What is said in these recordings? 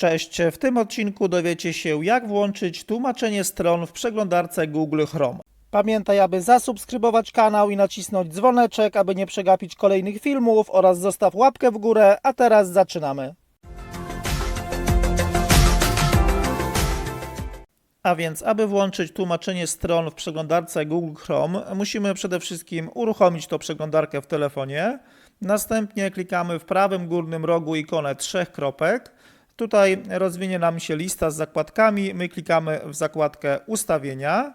Cześć, w tym odcinku dowiecie się jak włączyć tłumaczenie stron w przeglądarce Google Chrome. Pamiętaj, aby zasubskrybować kanał i nacisnąć dzwoneczek, aby nie przegapić kolejnych filmów oraz zostaw łapkę w górę, a teraz zaczynamy. A więc, aby włączyć tłumaczenie stron w przeglądarce Google Chrome, musimy przede wszystkim uruchomić tą przeglądarkę w telefonie. Następnie klikamy w prawym górnym rogu ikonę trzech kropek. Tutaj rozwinie nam się lista z zakładkami. My klikamy w zakładkę ustawienia.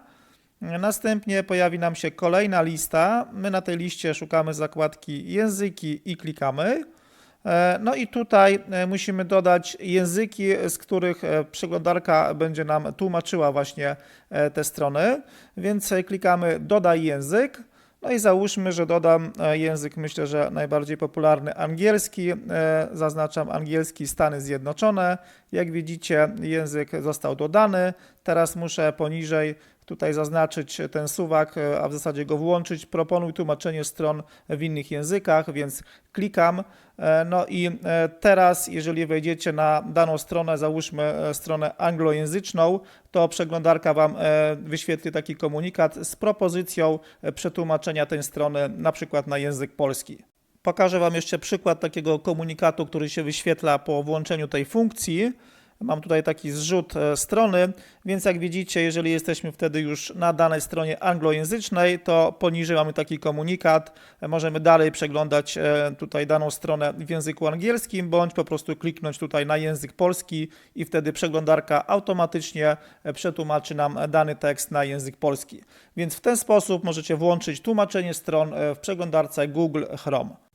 Następnie pojawi nam się kolejna lista. My na tej liście szukamy zakładki języki i klikamy. E, No i tutaj e, musimy dodać języki, z których e, przeglądarka będzie nam tłumaczyła właśnie te strony, więc klikamy dodaj język. No i załóżmy, że dodam e, język, myślę, że najbardziej popularny angielski. E, Zaznaczam angielski Stany Zjednoczone. Jak widzicie, język został dodany. Teraz muszę poniżej tutaj zaznaczyć ten suwak, e, a w zasadzie go włączyć. Proponuj tłumaczenie stron w innych językach, więc klikam. E, No i e, teraz, jeżeli wejdziecie na daną stronę, załóżmy stronę anglojęzyczną, to przeglądarka Wam wyświetli taki komunikat z propozycją przetłumaczenia tej strony na przykład na język polski. Pokażę Wam jeszcze przykład takiego komunikatu, który się wyświetla po włączeniu tej funkcji. Mam tutaj taki zrzut e, strony, więc jak widzicie, jeżeli jesteśmy wtedy już na danej stronie anglojęzycznej, to poniżej mamy taki komunikat. Możemy dalej przeglądać e, tutaj daną stronę w języku angielskim, bądź po prostu kliknąć tutaj na język polski i wtedy przeglądarka automatycznie e, przetłumaczy nam dany tekst na język polski. Więc w ten sposób możecie włączyć tłumaczenie stron w przeglądarce Google Chrome.